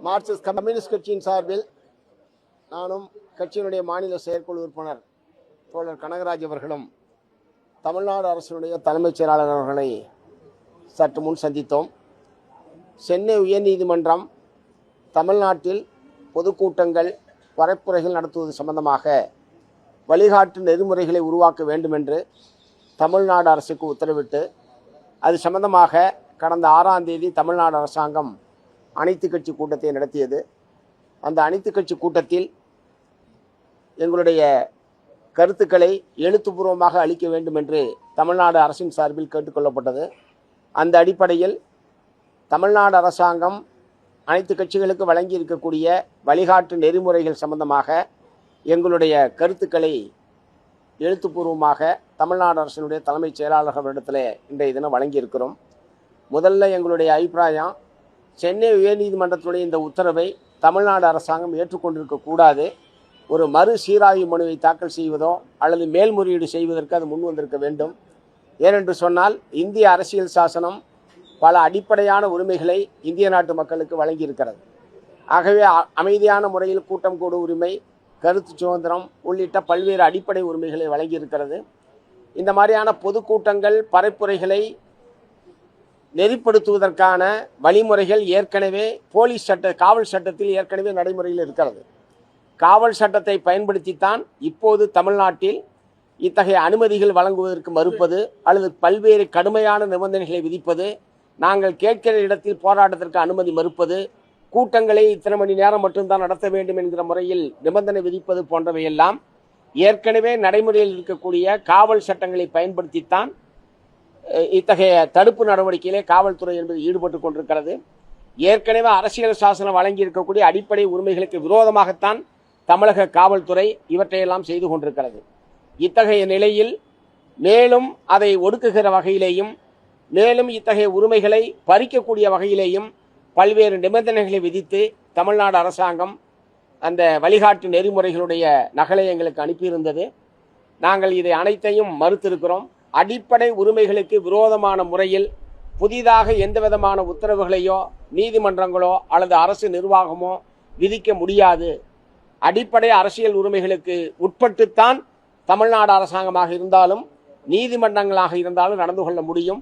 Marxist communist கட்சியின் சார்பில் நானும் கட்சியினுடைய மாநில செயற்குழு உறுப்பினர் தோழர் கனகராஜ் அவர்களும் தமிழ்நாடு அரசினுடைய தலைமைச் செயலாளர் அவர்களை சற்று முன் சந்தித்தோம். சென்னை உயர்நீதிமன்றம் தமிழ்நாட்டில் பொதுக்கூட்டங்கள் வரைப்புரைகள் நடத்துவது சம்பந்தமாக வழிகாட்டு நெறிமுறைகளை உருவாக்க வேண்டும் என்று தமிழ்நாடு அரசுக்கு உத்தரவிட்டு அது சம்பந்தமாக கடந்த ஆறாம் தேதி தமிழ்நாடு அரசாங்கம் அனைத்து கட்சி கூட்டத்தை நடத்தியது. அந்த அனைத்து கட்சி கூட்டத்தில் எங்களுடைய கருத்துக்களை எழுத்துப்பூர்வமாக அளிக்க வேண்டும் என்று தமிழ்நாடு அரசின் சார்பில் கேட்டுக்கொள்ளப்பட்டது. அந்த அடிப்படையில் தமிழ்நாடு அரசாங்கம் அனைத்து கட்சிகளுக்கு வழங்கி இருக்கக்கூடிய வழிகாட்டு நெறிமுறைகள் சம்பந்தமாக எங்களுடைய கருத்துக்களை எழுத்துப்பூர்வமாக தமிழ்நாடு அரசினுடைய தலைமைச் செயலாளர்களிடத்தில் இன்றைய தினம் வழங்கியிருக்கிறோம். முதல்ல எங்களுடைய அபிப்பிராயம் சென்னை உயர்நீதிமன்றத்துடைய இந்த உத்தரவை தமிழ்நாடு அரசாங்கம் ஏற்றுக்கொண்டிருக்க கூடாது. ஒரு மறு சீராய்வு மனுவை தாக்கல் செய்வதோ அல்லது மேல்முறையீடு செய்வதற்கு அது முன் வந்திருக்க வேண்டும். ஏனென்று சொன்னால் இந்திய அரசியல் சாசனம் பல அடிப்படையான உரிமைகளை இந்திய நாட்டு மக்களுக்கு வழங்கியிருக்கிறது. ஆகவே அமைதியான முறையில் கூட்டம் கூடும் உரிமை கருத்து சுதந்திரம் உள்ளிட்ட பல்வேறு அடிப்படை உரிமைகளை வழங்கியிருக்கிறது. இந்த மாதிரியான பொதுக்கூட்டங்கள் பரப்புரைகளை நெறிப்படுத்துவதற்கான வழிமுறைகள் ஏற்கனவே போலீஸ் சட்ட காவல் சட்டத்தில் ஏற்கனவே நடைமுறையில் இருக்கிறது. காவல் சட்டத்தை பயன்படுத்தித்தான் இப்போது தமிழ்நாட்டில் இத்தகைய அனுமதிகள் வழங்குவதற்கு மறுப்பது அல்லது பல்வேறு கடுமையான நிபந்தனைகளை விதிப்பது நாங்கள் கேட்கிற இடத்தில் போராட்டத்திற்கு அனுமதி மறுப்பது கூட்டங்களை இத்தனை மணி நேரம் மட்டும்தான் நடத்த வேண்டும் என்கிற முறையில் நிபந்தனை விதிப்பது போன்றவையெல்லாம் ஏற்கனவே நடைமுறையில் இருக்கக்கூடிய காவல் சட்டங்களை பயன்படுத்தித்தான் இத்தகைய தடுப்பு நடவடிக்கையிலே காவல்துறை என்பது ஈடுபட்டு கொண்டிருக்கிறது. ஏற்கனவே அரசியல் சாசனம் வழங்கி இருக்கக்கூடிய அடிப்படை உரிமைகளுக்கு விரோதமாகத்தான் தமிழக காவல்துறை இவற்றையெல்லாம் செய்து கொண்டிருக்கிறது. இத்தகைய நிலையில் மேலும் அதை ஒடுக்குகிற வகையிலேயும் மேலும் இத்தகைய உரிமைகளை பறிக்கக்கூடிய வகையிலேயும் பல்வேறு நிபந்தனைகளை விதித்து தமிழ்நாடு அரசாங்கம் அந்த வழிகாட்டு நெறிமுறைகளுடைய நகலை எங்களுக்கு அனுப்பியிருந்தது. நாங்கள் இதை அனைத்தையும் மறுத்திருக்கிறோம். அடிப்படை உரிமைகளுக்கு விரோதமான முறையில் புதிதாக எந்த விதமான உத்தரவுகளையோ நீதிமன்றங்களோ அல்லது அரசு நிர்வாகமோ விதிக்க முடியாது. அடிப்படை அரசியல் உரிமைகளுக்கு உட்பட்டுத்தான் தமிழ்நாடு அரசாங்கமாக இருந்தாலும் நீதிமன்றங்களாக இருந்தாலும் நடந்து கொள்ள முடியும்.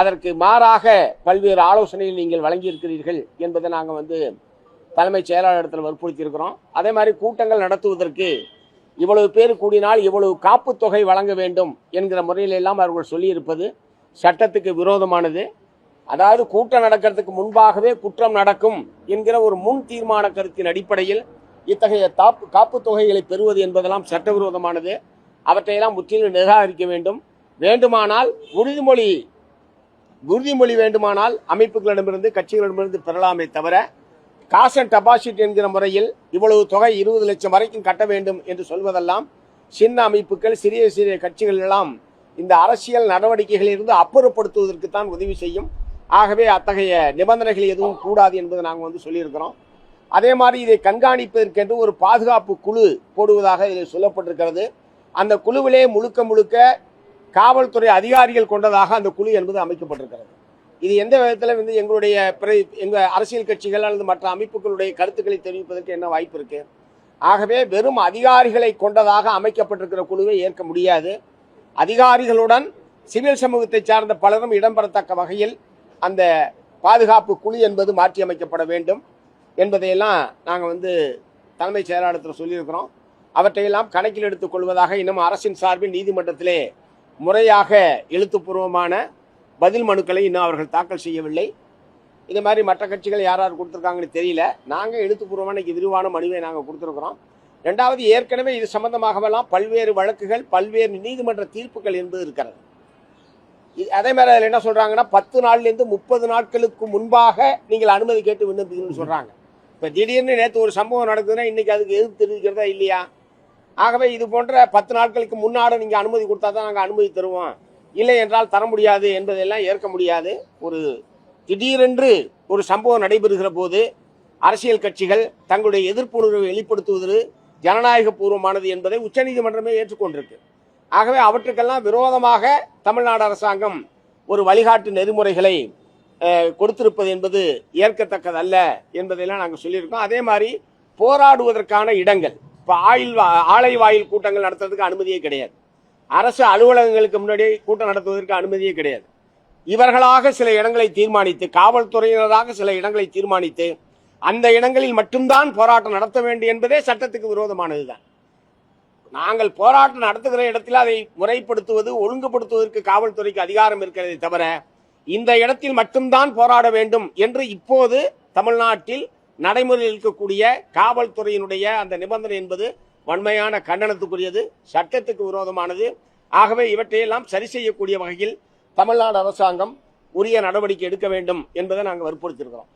அதற்கு மாறாக பல்வேறு ஆலோசனைகள் நீங்கள் வழங்கியிருக்கிறீர்கள் என்பதை நாங்கள் வந்து தலைமைச் செயலாளரிடத்தில் வற்புறுத்தியிருக்கிறோம். அதே மாதிரி கூட்டங்கள் நடத்துவதற்கு இவ்வளவு பேர் கூடினால் இவ்வளவு காப்பு தொகை வழங்க வேண்டும் என்கிற முறையிலெல்லாம் அவர்கள் சொல்லியிருப்பது சட்டத்துக்கு விரோதமானது. அதாவது கூட்டம் நடக்கிறதுக்கு முன்பாகவே குற்றம் நடக்கும் என்கிற ஒரு முன் தீர்மான கருத்தின் அடிப்படையில் இத்தகைய தாப்பு காப்பு தொகைகளை பெறுவது என்பதெல்லாம் சட்டவிரோதமானது. அவற்றையெல்லாம் முற்றிலும் நிராகரிக்க வேண்டும். வேண்டுமானால் உறுதிமொழி உறுதிமொழி வேண்டுமானால் அமைப்புகளிடமிருந்து கட்சிகளிடமிருந்து பெறலாமே தவிர காசு அண்ட் டெபாசிட் என்கிற முறையில் இவ்வளவு தொகை இருபது லட்சம் வரைக்கும் கட்ட வேண்டும் என்று சொல்வதெல்லாம் சின்ன அமைப்புகள் சிறிய சிறிய கட்சிகள் எல்லாம் இந்த அரசியல் நடவடிக்கைகளிலிருந்து அப்புறப்படுத்துவதற்கு தான் உதவி செய்யும். ஆகவே அத்தகைய நிபந்தனைகள் எதுவும் கூடாது என்பதை நாங்கள் வந்து சொல்லியிருக்கிறோம். அதே மாதிரி இதை கண்காணிப்பதற்கென்று ஒரு பாதுகாப்பு குழு போடுவதாக இதில் சொல்லப்பட்டிருக்கிறது. அந்த குழுவிலே முழுக்க முழுக்க காவல்துறை அதிகாரிகள் கொண்டதாக அந்த குழு என்பது அமைக்கப்பட்டிருக்கிறது. இது எந்த விதத்தில் வந்து எங்களுடைய பிற எங்கள் அரசியல் கட்சிகள் அல்லது மற்ற அமைப்புகளுடைய கருத்துக்களை தெரிவிப்பதற்கு என்ன வாய்ப்பு இருக்கு? ஆகவே வெறும் அதிகாரிகளை கொண்டதாக அமைக்கப்பட்டிருக்கிற குழுவை ஏற்க முடியாது. அதிகாரிகளுடன் சிவில் சமூகத்தை சார்ந்த பலரும் இடம்பெறத்தக்க வகையில் அந்த பாதுகாப்பு குழு என்பது மாற்றியமைக்கப்பட வேண்டும் என்பதையெல்லாம் நாங்கள் வந்து தலைமைச் செயலாளத்தில் சொல்லியிருக்கிறோம். அவற்றையெல்லாம் கணக்கில் எடுத்துக் கொள்வதாக இன்னும் அரசின் சார்பில் நீதிமன்றத்திலே முறையாக எழுத்துப்பூர்வமான பதில் மனுக்களை இன்னும் அவர்கள் தாக்கல் செய்யவில்லை. இது மாதிரி மற்ற கட்சிகள் யார் யார் கொடுத்துருக்காங்கன்னு தெரியல. நாங்கள் எழுத்துப்பூர்வமான இன்னைக்கு விரிவான மனுவை நாங்கள் கொடுத்துருக்குறோம். ரெண்டாவது ஏற்கனவே இது சம்பந்தமாகவெல்லாம் பல்வேறு வழக்குகள் பல்வேறு நீதிமன்ற தீர்ப்புகள் என்பது இருக்கிறது. இ- அதே மாதிரி அதில் என்ன சொல்கிறாங்கன்னா பத்து நாள்லேருந்து முப்பது நாட்களுக்கு முன்பாக நீங்கள் அனுமதி கேட்டு விண்ணப்பிக்கணும்னு சொல்கிறாங்க இப்போ திடீர்னு நேற்று ஒரு சம்பவம் நடக்குதுன்னா இன்றைக்கி அதுக்கு எதிர்ப்பு தெரிவிக்கிறதா இல்லையா? ஆகவே இது போன்ற பத்து நாட்களுக்கு முன்னாடி நீங்கள் அனுமதி கொடுத்தா தான் நாங்கள் அனுமதி தருவோம். இல்லை என்றால் தர முடியாது என்பதெல்லாம் ஏற்க முடியாது. ஒரு திடீரென்று ஒரு சம்பவம் நடைபெறுகிற போது அரசியல் கட்சிகள் தங்களுடைய எதிர்ப்புணர்வை வெளிப்படுத்துவது ஜனநாயக பூர்வமானது என்பதை உச்சநீதிமன்றமே ஏற்றுக்கொண்டிருக்கு. ஆகவே அவற்றுக்கெல்லாம் விரோதமாக தமிழ்நாடு அரசாங்கம் ஒரு வழிகாட்டு நெறிமுறைகளை கொடுத்திருப்பது என்பது ஏற்கத்தக்கதல்ல என்பதையெல்லாம் நாங்கள் சொல்லியிருக்கோம். அதே மாதிரி போராடுவதற்கான இடங்கள் இப்போ ஆயில் வா- ஆலை வாயில் கூட்டங்கள் நடத்துறதுக்கு அனுமதியே கிடையாது. அரசு அலுவலகங்களுக்கு முன்னாடி கூட்டம் நடத்துவதற்கு அனுமதியே கிடையாது. இவர்களாக சில இடங்களை தீர்மானித்து காவல்துறையினராக சில இடங்களை தீர்மானித்து அந்த இடங்களில் மட்டும்தான் போராட்டம் நடத்த வேண்டும் என்பதே சட்டத்துக்கு விரோதமானதுதான். நாங்கள் போராட்டம் நடத்துகிற இடத்தில் அதை முறைப்படுத்துவது ஒழுங்குபடுத்துவதற்கு காவல்துறைக்கு அதிகாரம் இருக்கிறதே தவிர இந்த இடத்தில் மட்டும்தான் போராட வேண்டும் என்று இப்போது தமிழ்நாட்டில் நடைமுறையில் இருக்கக்கூடிய காவல்துறையினுடைய அந்த நிபந்தனை என்பது வன்மையான கண்டனத்துக்குரியது சட்டத்துக்கு விரோதமானது. ஆகவே இவற்றையெல்லாம் சரி செய்யக்கூடிய வகையில் தமிழ்நாடு அரசாங்கம் உரிய நடவடிக்கை எடுக்க வேண்டும் என்பதை நாங்கள் வற்புறுத்திருக்கிறோம்